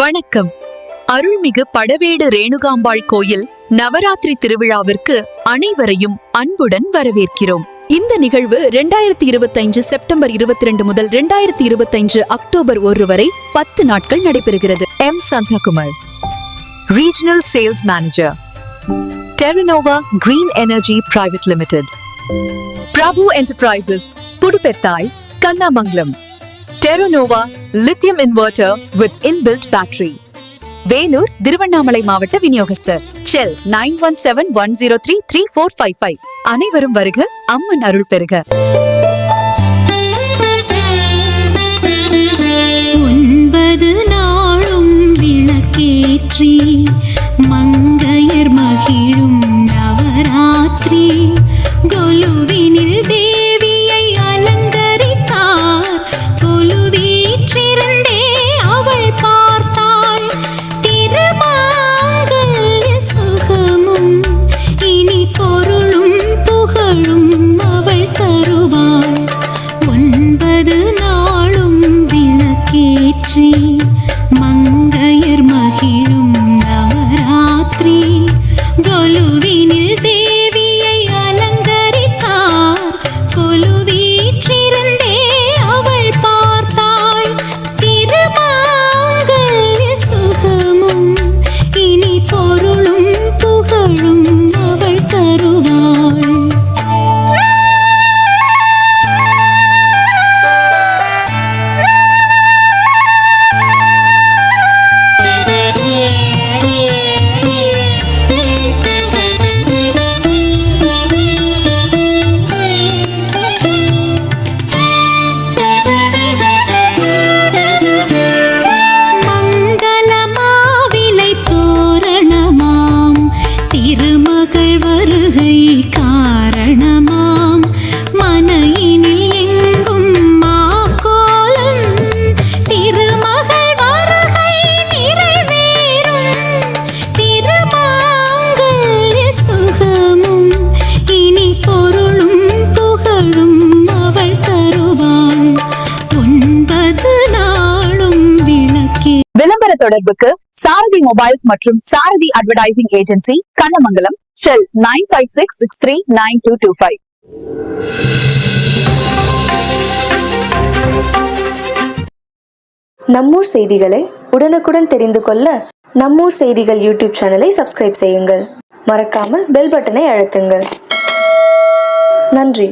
வணக்கம். அருள்மிகு படவேடு ரேணுகாம்பாள் கோயில் நவராத்திரி திருவிழாவிற்கு அனைவரையும் அன்புடன் வரவேற்கிறோம். இந்த நிகழ்வு ரெண்டாயிரத்தி இருபத்தைந்து செப்டம்பர் இருபத்தி ரெண்டு முதல் ரெண்டாயிரத்தி இருபத்தைந்து அக்டோபர் ஒரு வரை பத்து நாட்கள் நடைபெறுகிறது. M. Santhakumar regional sales manager Terinova green energy private limited Prabhu enterprises Pudupettai Kannamangalam Teronova lithium inverter with inbuilt battery Vellore Tiruvannamalai மாவட்ட விநியோகஸ்தர் cell nine one seven one zero three three four five five அனைவரும் வருக அம்மன் அருள் பெறுக Tur விளம்பர தொடர்புக்கு Sarathi mobiles மற்றும் Sarathi advertising agency Kannamangalam cell nine five six six three nine two two five. நம்மூர் செய்திகளை உடனுக்குடன் தெரிந்து கொள்ள நம்மூர் செய்திகள் யூடியூப் சேனலை சப்ஸ்கிரைப் செய்யுங்கள். மறக்காமல் பெல் பட்டனை அழுத்துங்கள். நன்றி.